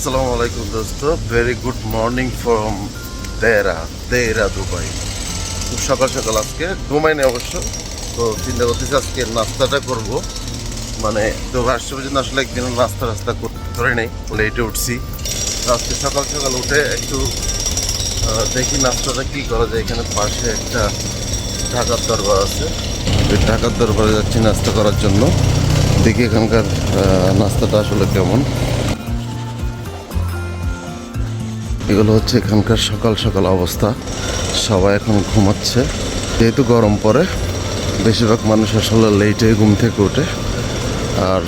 আসসালামু আলাইকুম দোস্ত। Very good morning from Deira Deira Dubai. খুব সকাল সকাল আজকে ঘুমাই নেই অবশ্য। তো চিন্তা করতেছি আজকে নাস্তাটা করব। মানে তো আসছে পর্যন্ত আসলে একদিন নাস্তা রাস্তা করে নেই লেটে উঠছি। আজকে সকাল সকাল উঠে একটু দেখি নাস্তাটা কি করা যায়। এখানে পাশে একটা ঢাকার দরবার আছে। ঢাকার দরবারে যাচ্ছি নাস্তা করার জন্য। দেখি এখানকার নাস্তাটা আসলে কেমন। এগুলো হচ্ছে এখানকার সকাল সকাল অবস্থা। সবাই এখন ঘুমাচ্ছে। যেহেতু গরম পড়ে, বেশিরভাগ মানুষ আসলে লেটে ঘুম থেকে ওঠে। আর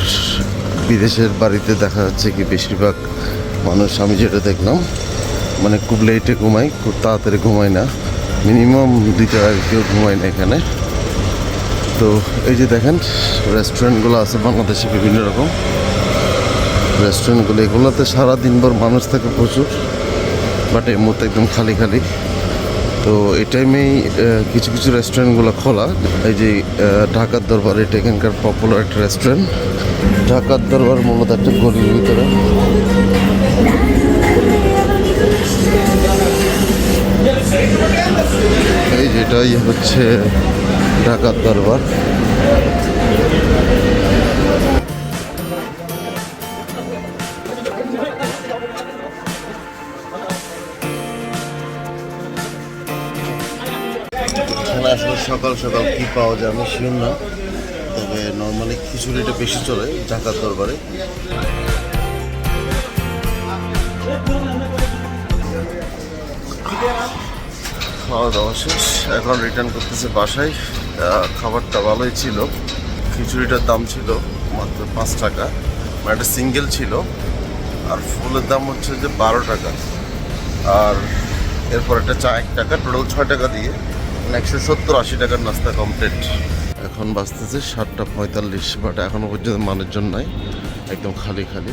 বিদেশের বাড়িতে দেখা যাচ্ছে কি বেশিরভাগ মানুষ, আমি যেটা দেখলাম মানে খুব লেটে ঘুমাই খুব তাড়াতাড়ি ঘুমাই না। মিনিমাম দুইটার আগে কেউ ঘুমায় না এখানে। তো এই যে দেখেন রেস্টুরেন্টগুলো আছে বাংলাদেশে বিভিন্ন রকম। রেস্টুরেন্টগুলো এগুলোতে সারা দিনভর মানুষ থাকে প্রচুর। বাট এই মুহূর্তে একদম খালি খালি। তো এই টাইমেই কিছু কিছু রেস্টুরেন্টগুলো খোলা। এই যে ঢাকার দরবার এটা এখানকার পপুলার একটা রেস্টুরেন্ট ঢাকার দরবার মূলত একটা গলির ভিতরে। এই যেটাই হচ্ছে ঢাকার দরবার। আসলে সকাল সকাল কি পাওয়া যায় আমি শিওর না। তবে নর্মালি খিচুড়িটা বেশি চলে ঢাকার দরবারে। খাওয়া দাওয়া শেষ, এখন রিটার্ন করতেছে বাসায়। খাবারটা ভালোই ছিল। খিচুড়িটার দাম ছিল মাত্র পাঁচ টাকা। মানে একটা সিঙ্গেল ছিল। আর ফুলের দাম হচ্ছে যে বারো টাকা। আর এরপর একটা চা এক টাকা টোটাল ছয় টাকা দিয়ে। একশো সত্তর আশি টাকার নাস্তা কমপ্লিট এখন বাজতেছে সাতটা পঁয়তাল্লিশ বাট এখনও পর্যন্ত মানুষজন নাই, একদম খালি খালি।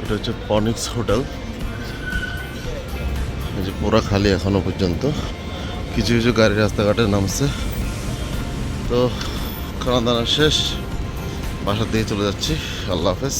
এটা হচ্ছে পনিক্স হোটেল। এই যে পুরো খালি এখনও পর্যন্ত। কিছু কিছু গাড়ি রাস্তাঘাটে নামছে। তো খানা দানা শেষ, বাসার দিকে চলে যাচ্ছি। আল্লাহ হাফেজ।